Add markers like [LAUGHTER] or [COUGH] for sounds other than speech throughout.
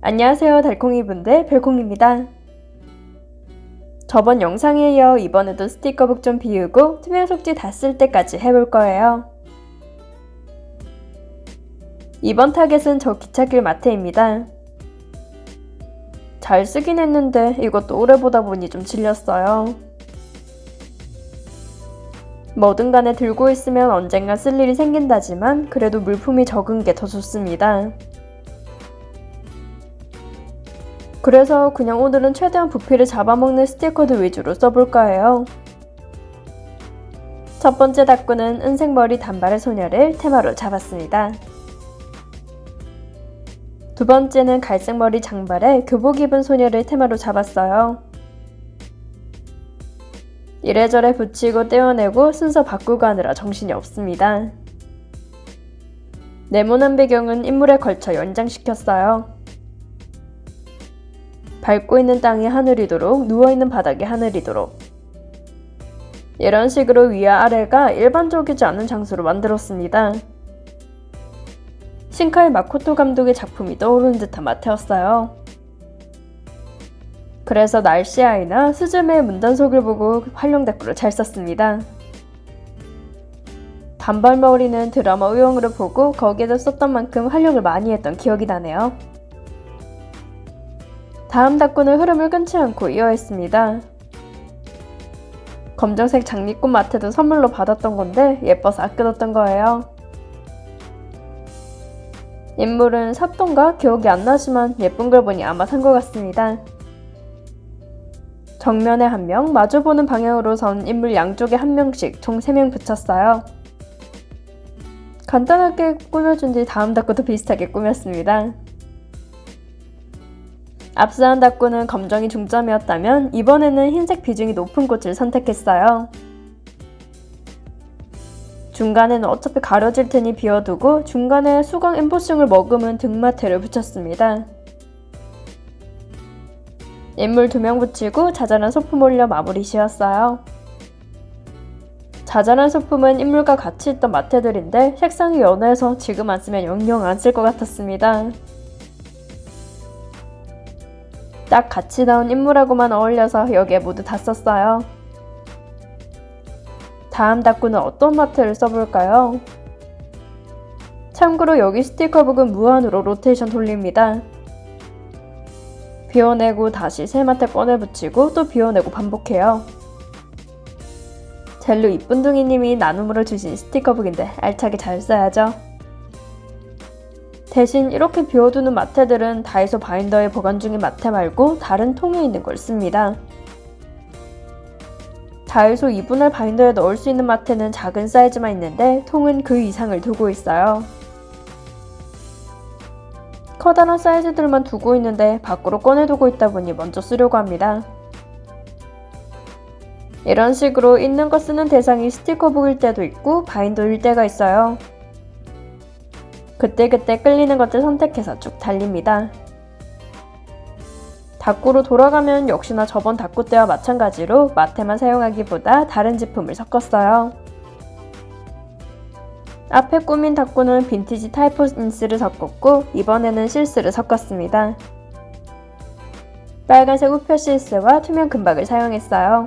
안녕하세요 달콩이 분들 별콩입니다. 저번 영상에 이어 이번에도 스티커 북 좀 비우고 투명 속지 다 쓸 때까지 해볼 거예요. 이번 타겟은 저 기찻길 마트입니다. 잘 쓰긴 했는데 이것도 오래 보다 보니 좀 질렸어요. 뭐든 간에 들고 있으면 언젠가 쓸 일이 생긴다지만 그래도 물품이 적은 게 더 좋습니다. 그래서 그냥 오늘은 최대한 부피를 잡아먹는 스티커들 위주로 써볼까 해요. 첫 번째 닭구는 은색머리 단발의 소녀를 테마로 잡았습니다. 두 번째는 갈색머리 장발의 교복 입은 소녀를 테마로 잡았어요. 이래저래 붙이고 떼어내고 순서 바꾸고 하느라 정신이 없습니다. 네모난 배경은 인물에 걸쳐 연장시켰어요. 밟고 있는 땅이 하늘이도록 누워있는 바닥이 하늘이도록 이런 식으로 위와 아래가 일반적이지 않은 장소로 만들었습니다. 신카이 마코토 감독의 작품이 떠오르는 듯한 마트였어요. 그래서 날씨 아이나 스즈메의 문단속을 보고 활용 댓글을 잘 썼습니다. 단발머리는 드라마 의형으로 보고 거기에도 썼던 만큼 활용을 많이 했던 기억이 나네요. 다음 닭구는 흐름을 끊지 않고 이어했습니다. 검정색 장미꽃 마트도 선물로 받았던 건데 예뻐서 아껴뒀던 거예요. 인물은 샀던가 기억이 안 나지만 예쁜 걸 보니 아마 산 것 같습니다. 정면에 한 명, 마주보는 방향으로 선 인물 양쪽에 한 명씩 총 3명 붙였어요. 간단하게 꾸며준 뒤 다음 닭구도 비슷하게 꾸몄습니다. 앞서한 닭구는 검정이 중점이었다면 이번에는 흰색 비중이 높은 꽃을 선택했어요. 중간에는 어차피 가려질 테니 비워두고 중간에 수강 엠보싱을 머금은 등마테를 붙였습니다. 인물 두 명 붙이고 자잘한 소품 올려 마무리 지었어요. 자잘한 소품은 인물과 같이 있던 마테들인데 색상이 연해서 지금 안 쓰면 영영 안 쓸 것 같았습니다. 딱 같이 나온 인물하고만 어울려서 여기에 모두 다 썼어요. 다음 닭구는 어떤 마트를 써볼까요? 참고로 여기 스티커북은 무한으로 로테이션 돌립니다. 비워내고 다시 새 마트 꺼내 붙이고 또 비워내고 반복해요. 젤로 이쁜둥이님이 나눔으로 주신 스티커북인데 알차게 잘 써야죠. 대신 이렇게 비워두는 마테들은 다이소 바인더에 보관 중인 마테 말고 다른 통에 있는 걸 씁니다. 다이소 2분할 바인더에 넣을 수 있는 마테는 작은 사이즈만 있는데 통은 그 이상을 두고 있어요. 커다란 사이즈들만 두고 있는데 밖으로 꺼내두고 있다 보니 먼저 쓰려고 합니다. 이런 식으로 있는 거 쓰는 대상이 스티커북일 때도 있고 바인더일 때가 있어요. 그때그때 끌리는 것들 선택해서 쭉 달립니다. 닭구로 돌아가면 역시나 저번 닭구 때와 마찬가지로 마테만 사용하기보다 다른 제품을 섞었어요. 앞에 꾸민 닭구는 빈티지 타이포 인스를 섞었고 이번에는 실스를 섞었습니다. 빨간색 우표 실스와 투명 금박을 사용했어요.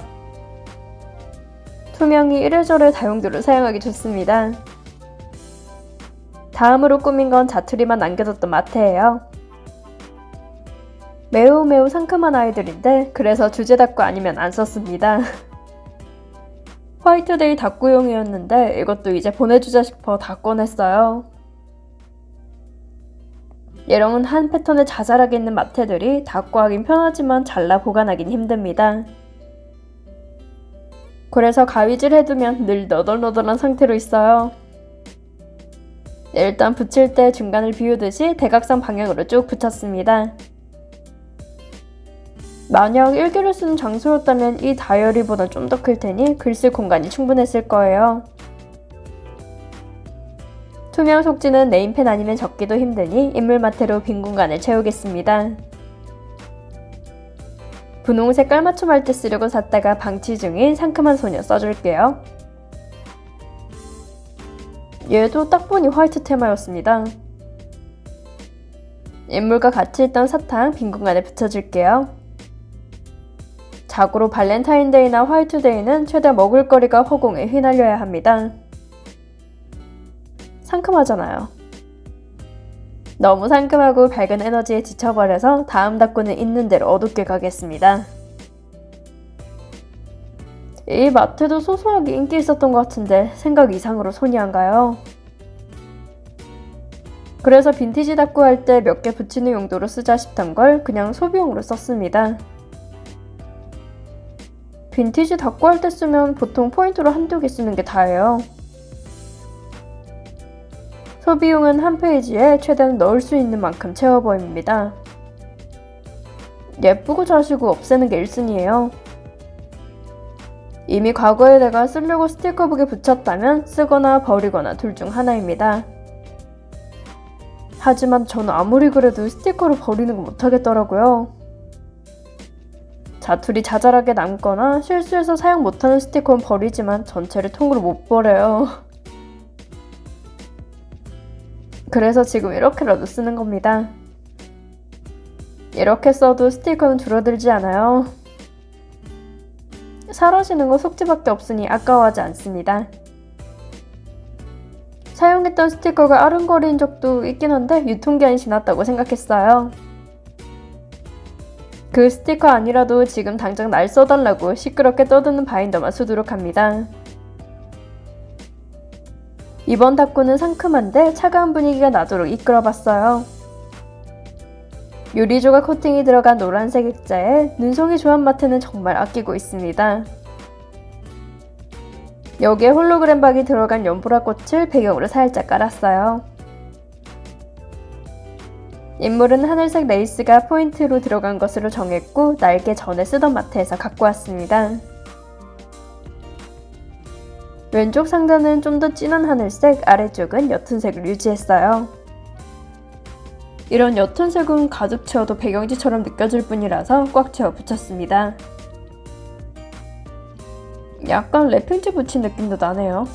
투명이 이래저래 다용도로 사용하기 좋습니다. 다음으로 꾸민 건 자투리만 남겨뒀던 마트예요. 매우 매우 상큼한 아이들인데 그래서 주제 닭구 아니면 안 썼습니다. [LAUGHS] 화이트데이 닭구용이었는데 이것도 이제 보내주자 싶어 다 꺼냈어요. 얘랑은 한 패턴에 자잘하게 있는 마테들이 닭구하긴 편하지만 잘라 보관하긴 힘듭니다. 그래서 가위질 해두면 늘 너덜너덜한 상태로 있어요. 일단 붙일 때 중간을 비우듯이 대각선 방향으로 쭉 붙였습니다. 만약 일기를 쓰는 장소였다면 이 다이어리보다 좀 더 클 테니 글 쓸 공간이 충분했을 거예요. 투명 속지는 네임펜 아니면 적기도 힘드니 인물 마테로 빈 공간을 채우겠습니다. 분홍색 깔맞춤 할 때 쓰려고 샀다가 방치 중인 상큼한 소녀 써줄게요. 얘도 딱 보니 화이트 테마였습니다. 인물과 같이 있던 사탕 빈 공간에 붙여줄게요. 자고로 발렌타인데이나 화이트데이는 최대 먹을거리가 허공에 휘날려야 합니다. 상큼하잖아요. 너무 상큼하고 밝은 에너지에 지쳐버려서 다음 닭구는 있는 대로 어둡게 가겠습니다. 이 마트도 소소하게 인기 있었던 것 같은데 생각 이상으로 손이 안 가요. 그래서 빈티지 닭구 할때 몇 개 붙이는 용도로 쓰자 싶던 걸 그냥 소비용으로 썼습니다. 빈티지 닭구 할때 쓰면 보통 포인트로 한두 개 쓰는 게 다예요. 소비용은 한 페이지에 최대한 넣을 수 있는 만큼 채워 보입니다. 예쁘고 자시고 없애는 게 1순위예요. 이미 과거에 내가 쓰려고 스티커북에 붙였다면 쓰거나 버리거나 둘 중 하나입니다. 하지만 저는 아무리 그래도 스티커를 버리는 거 못하겠더라고요. 자투리 자잘하게 남거나 실수해서 사용 못하는 스티커는 버리지만 전체를 통으로 못 버려요. [LAUGHS] 그래서 지금 이렇게라도 쓰는 겁니다. 이렇게 써도 스티커는 줄어들지 않아요. 사라지는 건 속지밖에 없으니 아까워하지 않습니다. 사용했던 스티커가 아른거린 적도 있긴 한데 유통기한이 지났다고 생각했어요. 그 스티커 아니라도 지금 당장 날 써달라고 시끄럽게 떠드는 바인더만 쓰도록 합니다. 이번 닭구는 상큼한데 차가운 분위기가 나도록 이끌어봤어요. 유리조각 코팅이 들어간 노란색 액자에 눈송이 조합 마트는 정말 아끼고 있습니다. 여기에 홀로그램 박이 들어간 연보라 꽃을 배경으로 살짝 깔았어요. 인물은 하늘색 레이스가 포인트로 들어간 것으로 정했고 날개 전에 쓰던 마트에서 갖고 왔습니다. 왼쪽 상단은 좀 더 진한 하늘색, 아래쪽은 옅은 색을 유지했어요. 이런 옅은 색은 가득 채워도 배경지처럼 느껴질 뿐이라서 꽉 채워 붙였습니다. 약간 랩핑지 붙인 느낌도 나네요.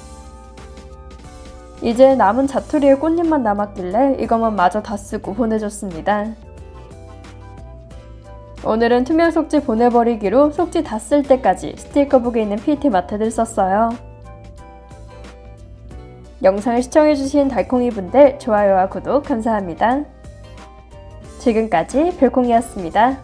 이제 남은 자투리의 꽃잎만 남았길래 이것만 마저 다 쓰고 보내줬습니다. 오늘은 투명 속지 보내버리기로 속지 다 쓸 때까지 스티커북에 있는 PT 마트들 썼어요. 영상을 시청해주신 달콩이 분들 좋아요와 구독 감사합니다. 지금까지 별콩이었습니다.